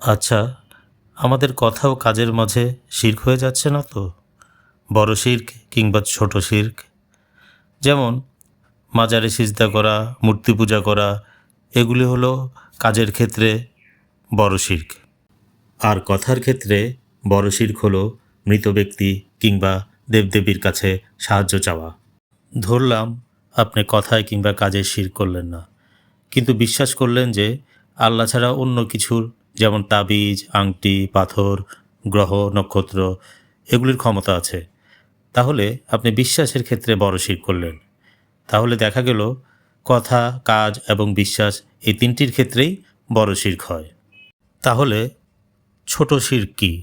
আচ্ছা আমাদের কথা ও কাজের মাঝে শির্ক হয়ে যাচ্ছে না তো? বড় শির্ক কিংবা ছোট শির্ক? যেমন, মাজারে সিজদা করা, মূর্তি পূজা করা, এগুলি হলো কাজের ক্ষেত্রে বড় শির্ক। আর কথার ক্ষেত্রে বড় শির্ক হলো মৃত ব্যক্তি কিংবা দেবদেবীর কাছে সাহায্য চাওয়া। ধরলাম, আপনি কথায় কিংবা কাজে শির করলেন না। কিন্তু বিশ্বাস করলেন যে, আল্লাহ ছাড়া অন্য কিছুর যেমন তাবিজ, আংটি, পাথর, গ্রহ, নক্ষত্র, এগুলির ক্ষমতা আছে। তাহলে আপনি বিশ্বাসের ক্ষেত্রে বড় শির করলেন। তাহলে দেখা গেল, কথা, কাজ এবং বিশ্বাস এই তিনটির ক্ষেত্রেই বড় শির্ক হয় তাহলে ছোট শির্ক কী?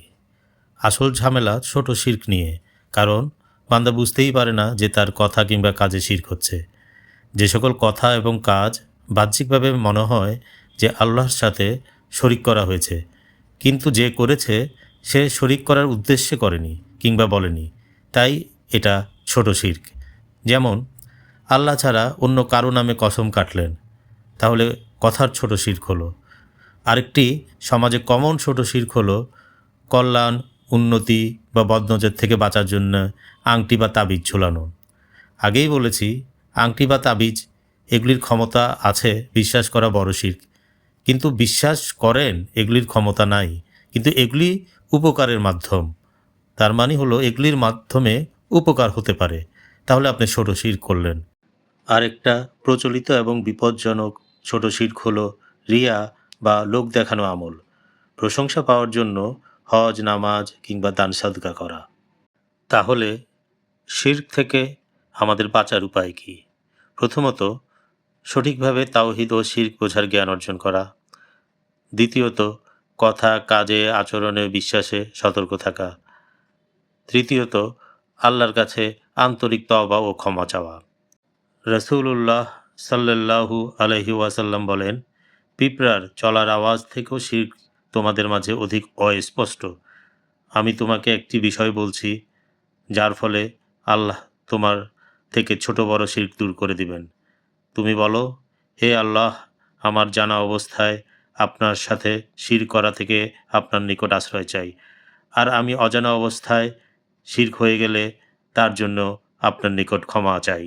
আসল ঝামেলা ছোট শির্ক নিয়ে, কারণ বান্দা বুঝতেই পারে না যে তার কথা কিংবা কাজে শির্ক হচ্ছে যে সকল কথা এবং কাজ বাহ্যিকভাবে মনে হয় যে আল্লাহর সাথে শরিক করা হয়েছে। কিন্তু যে করেছে, সে শরিক করার উদ্দেশ্যে করেনি কিংবা বলেনি। তাই এটা ছোট শির্ক। যেমন, আল্লাহ ছাড়া অন্য কারও নামে কসম কাটলেন। তাহলে কথার ছোট শির্ক হলো। আরেকটি, সমাজে কমন ছোট শির্ক হলো কল্যাণ, উন্নতি বা বদনজের থেকে বাঁচার জন্য আংটি বা তাবিজ ঝোলানো। আগেই বলেছি, আংটি বা তাবিজ, এগুলির ক্ষমতা আছে, বিশ্বাস করা বড় শির্ক। কিন্তু বিশ্বাস করেন এগুলির ক্ষমতা নাই। কিন্তু এগুলি উপকারের মাধ্যম। তার মানে হলো এগুলির মাধ্যমে উপকার হতে পারে। তাহলে আপনি ছোট শির্ক করলেন। আরেকটা প্রচলিত এবং বিপজ্জনক ছোট শির্ক হলো রিয়া বা লোক দেখানো আমল। প্রশংসা পাওয়ার জন্য হজ, নামাজ কিংবা দান সাদকা করা। তাহলে শির্ক থেকে আমাদের বাঁচার উপায় কি? প্রথমত সঠিকভাবে তাওহিদ ও শির্ক বোঝার জ্ঞান অর্জন করা। দ্বিতীয়ত, কথা, কাজে, আচরণে, বিশ্বাসে সতর্ক থাকা। তৃতীয়ত, আল্লাহর কাছে আন্তরিক তওবা ও ক্ষমা চাওয়া। রসুল্লাহ সাল্লাল্লাহু আলহি ওয়াসাল্লাম বলেন, পিঁপড়ার চলার আওয়াজ থেকেও শির্ক তোমাদের মাঝে অধিক অস্পষ্ট। আমি তোমাকে একটি বিষয় বলছি, যার ফলে আল্লাহ তোমার থেকে ছোট বড় শির্ক দূর করে দিবেন। তুমি বলো, হে আল্লাহ, আমার জানা অবস্থায় আপনার সাথে শির করা থেকে আপনার নিকট আশ্রয় চাই। আর আমি অজানা অবস্থায় শির হয়ে গেলে তার জন্য আপনার নিকট ক্ষমা চাই।